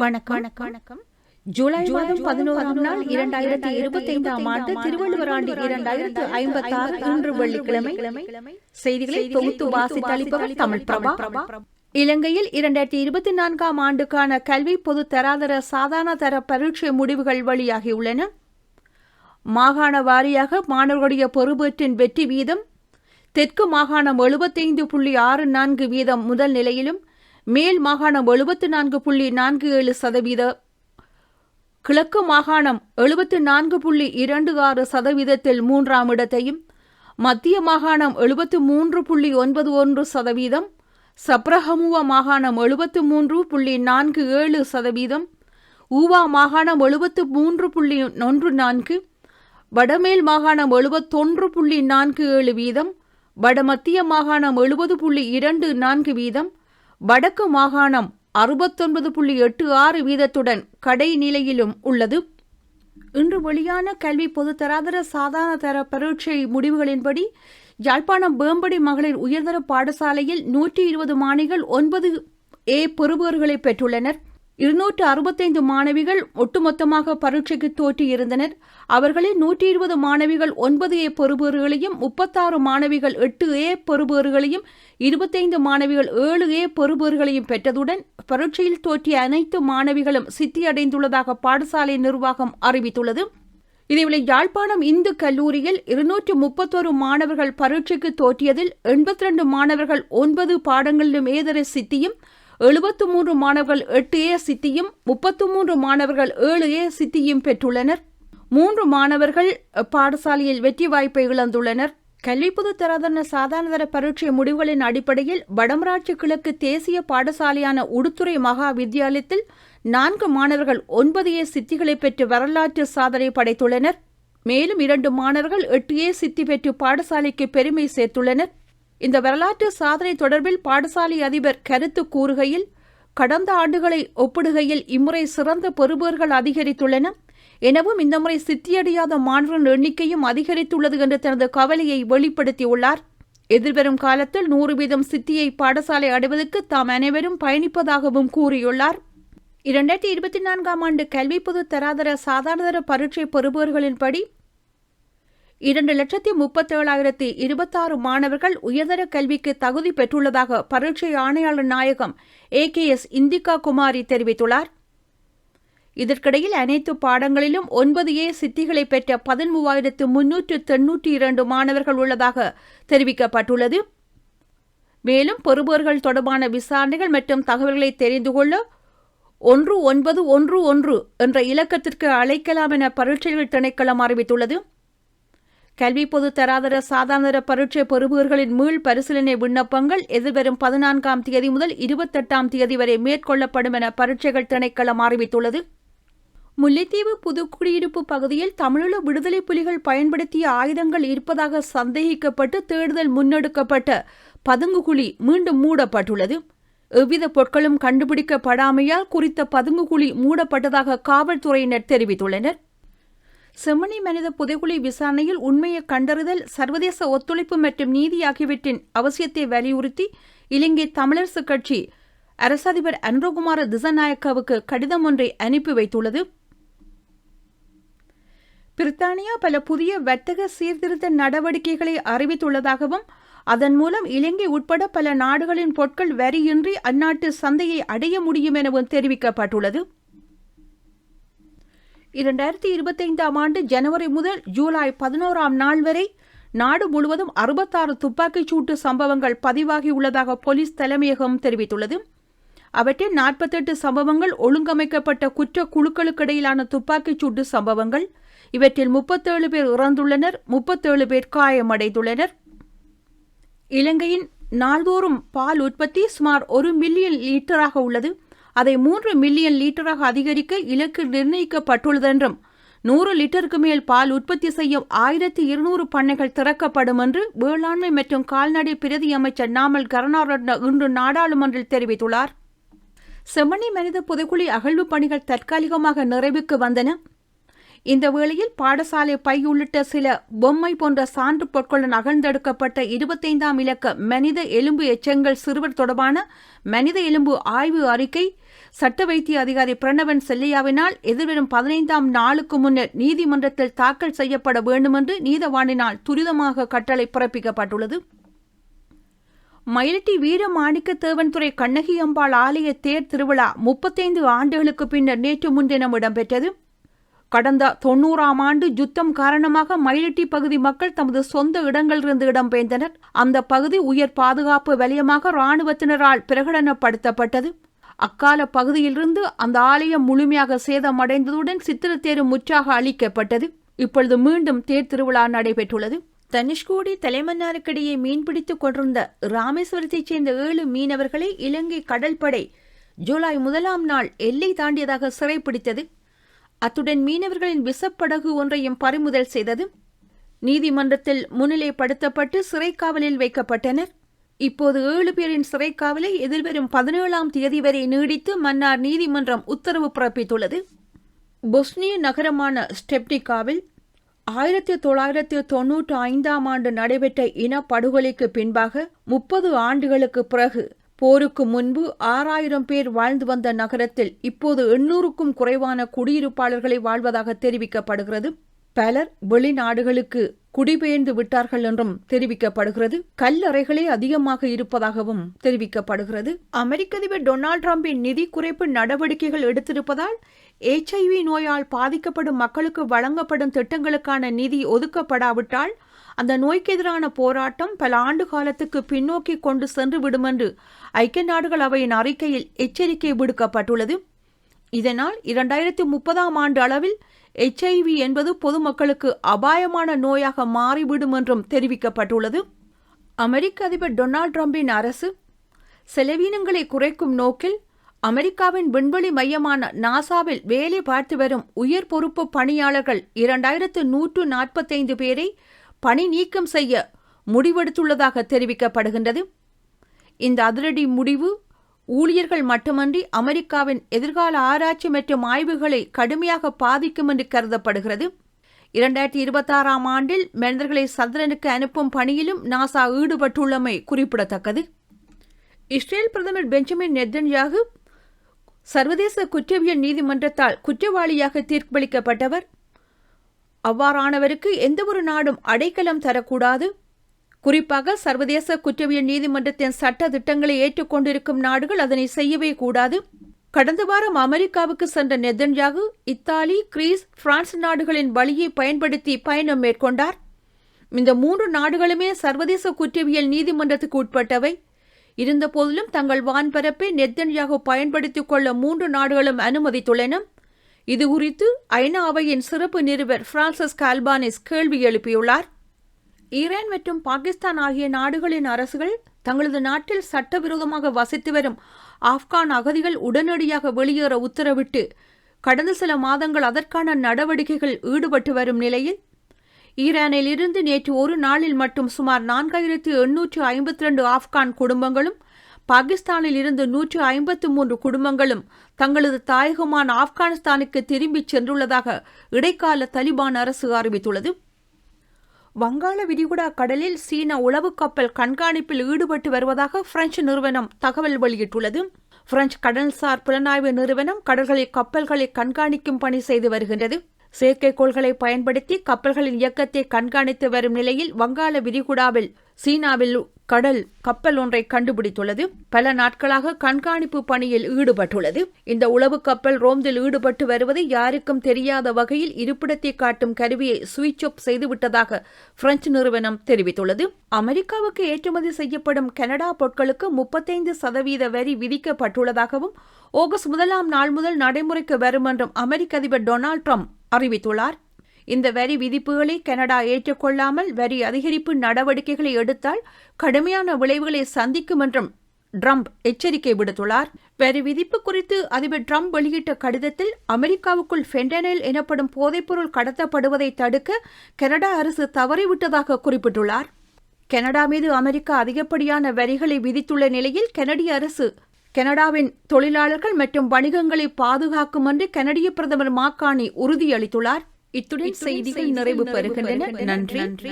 வணக்கம். வணக்கம். வணக்கம் ஜூலை மாதம் பதினோராம் நாள் இரண்டாயிரத்தி இருபத்தி ஐந்தாம் ஆண்டு திருவள்ளுவர் ஆண்டு இரண்டாயிரத்து ஐம்பத்தி ஆறு இன்று வெள்ளிக்கிழமை. செய்திகளை தொகுத்து வாசித்தளிப்பவர் தமிழ் பிரபா. இலங்கையில் இரண்டாயிரத்தி இருபத்தி நான்காம் ஆண்டுக்கான கல்வி பொது தராதர சாதாரண தர பரீட்சை முடிவுகள் வெளியாகியுள்ளன. மாகாண வாரியாக மாணவர்களுடைய பொறுப்பேற்றின் வெற்றி வீதம் தெற்கு மாகாணம் எழுபத்தைந்து புள்ளி ஆறு நான்கு வீதம் முதல் நிலையிலும் மேல் மாகாணம் எழுபத்து நான்கு புள்ளி நான்கு ஏழு சதவீத கிழக்கு மாகாணம் எழுபத்து நான்கு புள்ளி இரண்டு ஆறு சதவீதத்தில் மூன்றாம் இடத்தையும் மத்திய மாகாணம் எழுபத்து மூன்று புள்ளி ஒன்பது ஒன்று சதவீதம் சப்ரஹமுவ மாகாணம் எழுபத்து மூன்று புள்ளி நான்கு ஏழு சதவீதம் ஊவா மாகாணம் எழுபத்து மூன்று புள்ளி ஒன்று நான்கு வடமேல் மாகாணம் எழுபத்தொன்று புள்ளி நான்கு ஏழு வீதம் வடமத்திய மாகாணம் எழுபது புள்ளி இரண்டு நான்கு வீதம் வடக்கு மாகாணம் அறுபத்தொன்பது புள்ளி எட்டு ஆறு வீதத்துடன் கடைநிலையிலும் உள்ளது. இன்று வெளியான கல்வி பொதுத்தராதர சாதாரண தர பரீட்சை முடிவுகளின்படி யாழ்ப்பாணம் வேம்படி மகளிர் உயர்தர பாடசாலையில் நூற்றி இருபது மாணிகள் ஒன்பது ஏ பெறுபவர்களை பெற்றுள்ளனர். இருநூற்று அறுபத்தைந்து மாணவிகள் ஒட்டுமொத்தமாக பரீட்சைக்கு தோற்றியிருந்தனர். அவர்களில் நூற்றி இருபது மாணவிகள் ஒன்பது ஏ பெறுபேறுகளையும் முப்பத்தாறு மாணவிகள் எட்டு ஏ பெறுபேறுகளையும் இருபத்தைந்து மாணவிகள் ஏழு ஏ பெறுபேறுகளையும் பெற்றதுடன் பரீட்சையில் தோற்றிய அனைத்து மாணவிகளும் சித்தியடைந்துள்ளதாக பாடசாலை நிர்வாகம் அறிவித்துள்ளது. இதேவேளை யாழ்ப்பாணம் இந்து கல்லூரியில் இருநூற்று முப்பத்தோரு மாணவர்கள் பரீட்சைக்கு தோற்றியதில் எண்பத்தி ரெண்டு மாணவர்கள் ஒன்பது பாடங்களிலும் ஏதர சித்தியும் எழுபத்து மூன்று மாணவர்கள் எட்டு ஏ சித்தியும் முப்பத்து மூன்று மாணவர்கள் ஏழு ஏ சித்தியும் பெற்றுள்ளனர். மூன்று மாணவர்கள் பாடசாலையில் வெற்றி வாய்ப்பை இழந்துள்ளனர். கல்விப்புது தராதன சாதாரணதர பரீட்சை முடிவுகளின் அடிப்படையில் வடமராட்சி கிழக்கு தேசிய பாடசாலையான உடுத்துறை மகா வித்தியாலயத்தில் நான்கு மாணவர்கள் ஒன்பது ஏ சித்திகளை பெற்று வரலாற்று சாதனை படைத்துள்ளனர். மேலும் இரண்டு மாணவர்கள் எட்டு ஏ சித்தி பெற்று பாடசாலைக்கு பெருமை சேர்த்துள்ளனர். இந்த வரலாற்று சாதனை தொடர்பில் பாடசாலை அதிபர் கருத்து கூறுகையில் கடந்த ஆண்டுகளை ஒப்பிடுகையில் இம்முறை சிறந்த பெறுபவர்கள் அதிகரித்துள்ளன. எனவும் இந்த முறை சித்தியடையாத மாணவர்கள் எண்ணிக்கையும் அதிகரித்துள்ளது என்று தனது கவலையை வெளிப்படுத்தியுள்ளார். எதிர்வரும் காலத்தில் நூறு வீதம் சித்தியை பாடசாலை அடைவதற்கு தாம் அனைவரும் பயணிப்பதாகவும் கூறியுள்ளார். இரண்டாயிரத்தி இருபத்தி நான்காம் ஆண்டு கல்வி பொது தராதர சாதாரணதர பரீட்சை பெறுபவர்களின்படி இரண்டு லட்சத்தி முப்பத்தேழாயிரத்தி இருபத்தாறு மாணவர்கள் உயர்தர கல்விக்கு தகுதி பெற்றுள்ளதாக பரீட்சை ஆணையாளர் நாயகம் A K S Indika Kumari தெரிவித்துள்ளார். இதற்கிடையில் அனைத்து பாடங்களிலும் ஒன்பது ஏ சித்திகளை பெற்ற பதிமூவாயிரத்து முன்னூற்று தொன்னூற்றி இரண்டு மாணவர்கள் உள்ளதாக தெரிவிக்கப்பட்டுள்ளது. மேலும் பெறுபவர்கள் தொடர்பான விசாரணைகள் மற்றும் தகவல்களை தெரிந்து கொள்ள ஒன்று ஒன்பது ஒன்று ஒன்று என்ற இலக்கத்திற்கு அழைக்கலாம் என பரீட்சைகள் திணைக்களம் அறிவித்துள்ளது. கல்வி பொது தராதர சாதாரண பரீட்சை பெறுபவர்களின் மீள் பரிசீலனை விண்ணப்பங்கள் எதிர்வரும் பதினான்காம் தேதி முதல் இருபத்தெட்டாம் தேதி வரை மேற்கொள்ளப்படும் என பரீட்சைகள் திணைக்களம் அறிவித்துள்ளது. முல்லைத்தீவு புதுக்குடியிருப்பு பகுதியில் தமிழீழ விடுதலை புலிகள் பயன்படுத்திய ஆயுதங்கள் இருப்பதாக சந்தேகிக்கப்பட்டு தேடுதல் முன்னெடுக்கப்பட்ட பதுங்குகுழி மீண்டும் மூடப்பட்டுள்ளது. எவ்வித பொருட்களும் கண்டுபிடிக்கப்படாமையால் குறித்த பதுங்குகுழி மூடப்பட்டதாக காவல்துறையினர் தெரிவித்துள்ளனர். செம்மணி மனித புதைகுழி விசாரணையில் உண்மையை கண்டறிதல் சர்வதேச ஒத்துழைப்பு மற்றும் நீதி ஆகியவற்றின் அவசியத்தை வலியுறுத்தி இலங்கை தமிழரசு கட்சி அரசதிபர் அன்ரோகுமார திசநாயக்காவுக்கு கடிதம் ஒன்றை அனுப்பி வைத்துள்ளது. பிரித்தானியா பல புதிய வர்த்தக சீர்திருத்த நடவடிக்கைகளை அறிவித்துள்ளதாகவும் அதன் மூலம் இலங்கை உட்பட பல நாடுகளின் பொருட்கள் வரியின்றி அந்நாட்டு சந்தையை அடைய முடியும் எனவும் தெரிவிக்கப்பட்டுள்ளது. இரண்டாயிரத்தி இருபத்தைந்தாம் ஆண்டு ஜனவரி முதல் ஜூலை பதினோராம் நாள் வரை நாடு முழுவதும் அறுபத்தாறு துப்பாக்கிச் சூட்டு சம்பவங்கள் பதிவாகியுள்ளதாக போலீஸ் தலைமையகம் தெரிவித்துள்ளது. அவற்றில் நாற்பத்தெட்டு சம்பவங்கள் ஒழுங்கமைக்கப்பட்ட குற்ற குழுக்களுக்கிடையிலான துப்பாக்கிச் சூட்டு சம்பவங்கள் இவற்றில் முப்பத்தேழு பேர் இறந்துள்ளனர் முப்பத்தேழு பேர் காயமடைந்துள்ளனர். இலங்கையின் நாள்தோறும் பால் உற்பத்தி சுமார் ஒரு மில்லியன் லிட்டராக உள்ளது. அதை மூன்று மில்லியன் லிட்டராக அதிகரிக்க இலக்கு நிர்ணயிக்கப்பட்டுள்ளதென்றும் நூறு லிட்டருக்கு மேல் பால் உற்பத்தி செய்யும் ஆயிரத்தி இருநூறு பண்ணைகள் திறக்கப்படும் என்று வேளாண்மை மற்றும் கால்நடை பிரதி அமைச்சர் நாமல் கருணாரட்ன இன்று நாடாளுமன்றில் தெரிவித்துள்ளார். செம்மணி மனித புதைக்குழி அகழ்வு பணிகள் தற்காலிகமாக நிறைவுக்கு வந்தன. இந்த வேளையில் பாடசாலை பை உள்ளிட்ட சில பொம்மை போன்ற சான்று பொருட்களுடன் அகழ்ந்தெடுக்கப்பட்ட இருபத்தைந்தாம் இலக்க மனித எலும்பு எச்சங்கள் சிறுவர் தொடர்பான மனித எலும்பு ஆய்வு அறிக்கை சட்ட வைத்திய அதிகாரி பிரணவன் செல்லையாவினால் எதிர்வரும் பதினைந்தாம் நாளுக்கு முன்னர் நீதிமன்றத்தில் தாக்கல் செய்யப்பட வேண்டுமென்று நீதவானினால் துரிதமாக கட்டளை பிறப்பிக்கப்பட்டுள்ளது. மயிலட்டி வீர மாணிக்கத்தேவன்துறை கண்ணகி அம்பாள் ஆலய தேர் திருவிழா முப்பத்தைந்து ஆண்டுகளுக்கு பின்னர் நேற்று முன்தினம் இடம்பெற்றது. கடந்த தொன்னூறாம் ஆண்டு யுத்தம் காரணமாக மயிலட்டி பகுதி மக்கள் தமது சொந்த இடங்களிலிருந்து இடம்பெயர்ந்தனர். அந்த பகுதி உயர் பாதுகாப்பு வலயமாக இராணுவத்தினரால் பிரகடனப்படுத்தப்பட்டது. அக்கால பகுதியிலிருந்து அந்த ஆலயம் முழுமையாக சேதமடைந்ததுடன் சித்திரத்தேரு முற்றாக அழிக்கப்பட்டது. இப்பொழுது மீண்டும் தேர் திருவிழா நடைபெற்றுள்ளது. தனுஷ்கோடி தலைமன்னாருக்கிடையே மீன்பிடித்துக் கொண்டிருந்த ராமேஸ்வரத்தைச் சேர்ந்த ஏழு மீனவர்களை இலங்கை கடல்படை ஜூலை முதலாம் நாள் எல்லை தாண்டியதாக சிறைப்பிடித்தது. அத்துடன் மீனவர்களின் விசப்படகு ஒன்றையும் பறிமுதல் செய்தது. நீதிமன்றத்தில் முன்னிலைப்படுத்தப்பட்டு சிறைக்காவலில் வைக்கப்பட்டனர். இப்போது ஏழு பேரின் சிறைக்காவலை எதிர்வரும் பதினேழாம் தேதி வரை நீடித்து மன்னார் நீதிமன்றம் உத்தரவு பிறப்பித்துள்ளது. பொஸ்னிய நகரமான ஸ்டெப்னிகாவில் ஆயிரத்தி தொள்ளாயிரத்தி தொன்னூற்றி ஐந்தாம் ஆண்டு நடைபெற்ற இனப்படுகொலைக்கு பின்பாக முப்பது ஆண்டுகளுக்கு பிறகு போருக்கு முன்பு ஆறாயிரம் பேர் வாழ்ந்து வந்த நகரத்தில் இப்போது எண்ணூறுக்கும் குறைவான குடியிருப்பாளர்களை வாழ்வதாக தெரிவிக்கப்படுகிறது. பலர் வெளிநாடுகளுக்கு குடிபெயர்ந்து விட்டார்கள் என்றும் தெரிவிக்கப்படுகிறது. கல்லறைகளே அதிகமாக இருப்பதாகவும் தெரிவிக்கப்படுகிறது. அமெரிக்க அதிபர் டொனால்டு டிரம்பின் நிதி குறைப்பு நடவடிக்கைகள் எடுத்திருப்பதால் எச்ஐவி நோயால் பாதிக்கப்படும் மக்களுக்கு வழங்கப்படும் திட்டங்களுக்கான நிதி ஒதுக்கப்படாவிட்டால் அந்த நோய்க்கு எதிரான போராட்டம் பல ஆண்டு காலத்துக்கு பின்னோக்கி கொண்டு சென்று விடும் என்று ஐக்கிய நாடுகள் அவையின் அறிக்கையில் எச்சரிக்கை விடுக்கப்பட்டுள்ளது. இதனால் இரண்டாயிரத்தி முப்பதாம் ஆண்டு அளவில் எச்ஐவி என்பது பொதுமக்களுக்கு அபாயமான நோயாக மாறிவிடும் என்றும் தெரிவிக்கப்பட்டுள்ளது. அமெரிக்க அதிபர் டொனால்டு டிரம்பின் அரசு செலவீனங்களை குறைக்கும் நோக்கில் அமெரிக்காவின் விண்வெளி மையமான நாசாவில் வேலை பார்த்து வரும் உயர் பொறுப்பு பணியாளர்கள் இரண்டாயிரத்து நூற்று நாற்பத்தைந்து பேரை பணி நீக்கம் செய்ய முடிவெடுத்துள்ளதாக தெரிவிக்கப்படுகின்றது. இந்த அதிரடி முடிவு ஊழியர்கள் மட்டுமன்றி அமெரிக்காவின் எதிர்கால ஆராய்ச்சி மற்றும் ஆய்வுகளை கடுமையாக பாதிக்கும் என்று கருதப்படுகிறது. இரண்டாயிரத்தி இருபத்தாறாம் ஆண்டில் மனிதர்களை சந்திரனுக்கு அனுப்பும் பணியிலும் நாசா ஈடுபட்டுள்ளமை குறிப்பிடத்தக்கது. இஸ்ரேல் பிரதமர் பெஞ்சமின் நெத்தன்யாகு சர்வதேச குற்றவியல் நீதிமன்றத்தால் குற்றவாளியாக தீர்ப்பளிக்கப்பட்டவர். அவ்வாறானவருக்கு எந்தவொரு நாடும் அடைக்கலம் தரக்கூடாது. குறிப்பாக சர்வதேச குற்றவியல் நீதிமன்றத்தின் சட்ட திட்டங்களை ஏற்றுக்கொண்டிருக்கும் நாடுகள் அதனை செய்யவே கூடாது. கடந்த வாரம் அமெரிக்காவுக்கு சென்ற நெதன்யாகு இத்தாலி கிரீஸ் பிரான்ஸ் நாடுகளின் வழியை பயன்படுத்தி பயணம் மேற்கொண்டார். இந்த மூன்று நாடுகளுமே சர்வதேச குற்றவியல் நீதிமன்றத்துக்கு உட்பட்டவை. இருந்தபோதிலும் தங்கள் வான்பரப்பை நெத்தன்யாகு பயன்படுத்திக் கொள்ள மூன்று நாடுகளும் அனுமதித்துள்ளன. இது குறித்து ஐநா அவையின் சிறப்பு நிருபர் பிரான்சிஸ் கால்பானிஸ் கேள்வி எழுப்பியுள்ளார். ஈரான் மற்றும் பாகிஸ்தான் ஆகிய நாடுகளின் அரசுகள் தங்களது நாட்டில் சட்டவிரோதமாக வசித்து வரும் ஆப்கான் அகதிகள் உடனடியாக வெளியேற உத்தரவிட்டு கடந்த சில மாதங்கள் அதற்கான நடவடிக்கைகள் ஈடுபட்டு வரும் நிலையில் ஈரானில் இருந்து நேற்று ஒரு நாளில் மட்டும் சுமார் நான்காயிரத்து எண்ணூற்று ஐம்பத்தி ரெண்டு ஆப்கான் குடும்பங்களும் பாகிஸ்தானில் இருந்து நூற்று ஐம்பத்து மூன்று குடும்பங்களும் தங்களது தாயகமான ஆப்கானிஸ்தானுக்கு திரும்பிச் சென்றுள்ளதாக இடைக்கால தலிபான் அரசு அறிவித்துள்ளது. வங்காள விரிகுடா கடலில் சீன உளவு கப்பல் கண்காணிப்பில் ஈடுபட்டு வருவதாக பிரெஞ்சு நிறுவனம் தகவல் வெளியிட்டுள்ளது. பிரெஞ்சு கடல்சார் புலனாய்வு நிறுவனம் கடல்களில் கப்பல்களை கண்காணிக்கும் பணி செய்து வருகின்றது. செயற்கைக்கோள்களை பயன்படுத்தி கப்பல்களின் இயக்கத்தை கண்காணித்து வரும் நிலையில் வங்காள விரிகுடாவில் சீனாவில் கடல் கப்பல் ஒன்றை கண்டுபிடித்துள்ளது. பல நாட்களாக கண்காணிப்பு பணியில் ஈடுபட்டுள்ளது. இந்த உளவு கப்பல் ரோம்தில் ஈடுபட்டு வருவது யாருக்கும் தெரியாத வகையில் இருப்பிடத்தை காட்டும் கருவியை சுவிட்ச் ஆஃப் செய்துவிட்டதாக பிரெஞ்சு நிறுவனம் தெரிவித்துள்ளது. அமெரிக்காவுக்கு ஏற்றுமதி செய்யப்படும் கனடா பொருட்களுக்கு முப்பத்தைந்து சதவீத வரி விதிக்கப்பட்டுள்ளதாகவும் ஆகஸ்ட் முதலாம் நாள் முதல் நடைமுறைக்கு வரும் என்றும் அமெரிக்க அதிபர் டொனால்ட் ட்ரம்ப் அறிவித்துள்ளார். இந்த வரி விதிப்புகளை கனடா ஏற்றுக்கொள்ளாமல் வரி அதிகரிப்பு நடவடிக்கைகளை எடுத்தால் கடுமையான விளைவுகளை சந்திக்கும் என்றும் ட்ரம்ப் எச்சரிக்கை விடுத்துள்ளார். வரி விதிப்பு குறித்து அதிபர் ட்ரம்ப் வெளியிட்ட கடிதத்தில் அமெரிக்காவுக்குள் ஃபென்டனைல் எனப்படும் போதைப்பொருள் கடத்தப்படுவதை தடுக்க கனடா அரசு தவறிவிட்டதாக குறிப்பிட்டுள்ளார். கனடா மீது அமெரிக்கா அதிகப்படியான வரிகளை விதித்துள்ள நிலையில் கனடிய அரசு கனடாவின் தொழிலாளர்கள் மற்றும் வணிகங்களை பாதுகாக்கும் என்று கனடிய பிரதமர் மாக்கானி உறுதியளித்துள்ளார். இத்துடன் செய்திகள் நிறைவு பெறுகின்றன. நன்றி.